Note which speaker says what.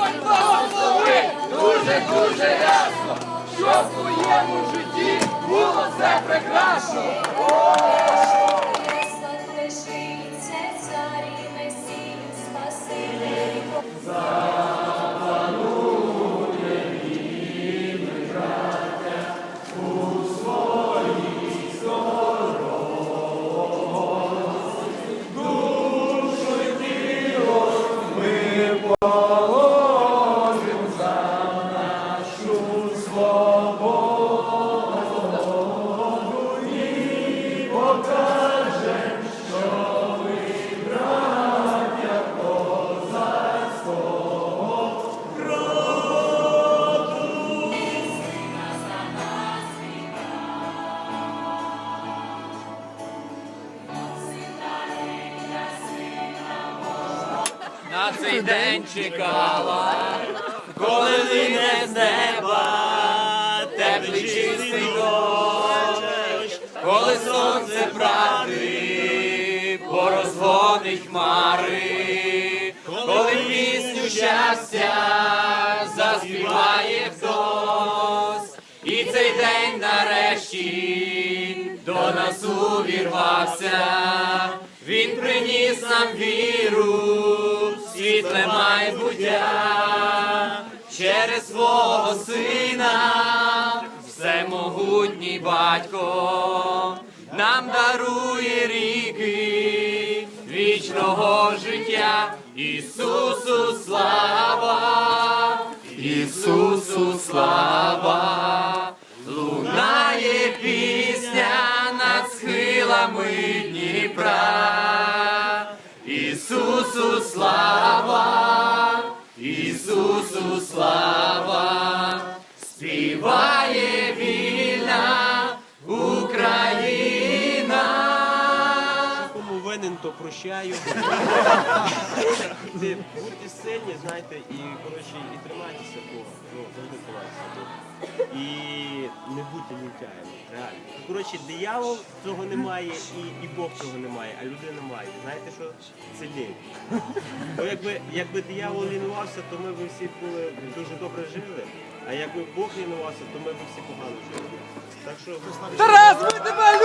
Speaker 1: Господь дуже-дуже ясно, що в твоєму житті було все прекрасно.
Speaker 2: На цей день чекала, чистий дощ, коли сонце правди порозгонить хмари, коли пісню щастя заспіває хтось, і цей день нарешті до нас увірвався. Він приніс нам віру, світле майбуття через свого сина, батько нам дарує ріки вічного життя. Ісусу слава, Ісусу слава, лунає пісня над схилами Дніпра. Ісусу слава, Ісусу слава,
Speaker 3: то прощаю. Будьте сильні, знаєте, і коротше, і тримайтеся Бога. Ну, завжди тримайтеся Бога. І не будьте лінтяями, реально. Коротше, диявол цього немає, і, і Бог цього немає, а людина має. Знаєте що? Це лінь. Бо якби, якби диявол лінувався, то ми б всі були дуже добре жили. А якби Бог лінувався, то ми б всі погано жили. Так що
Speaker 1: Тарас, ми тебе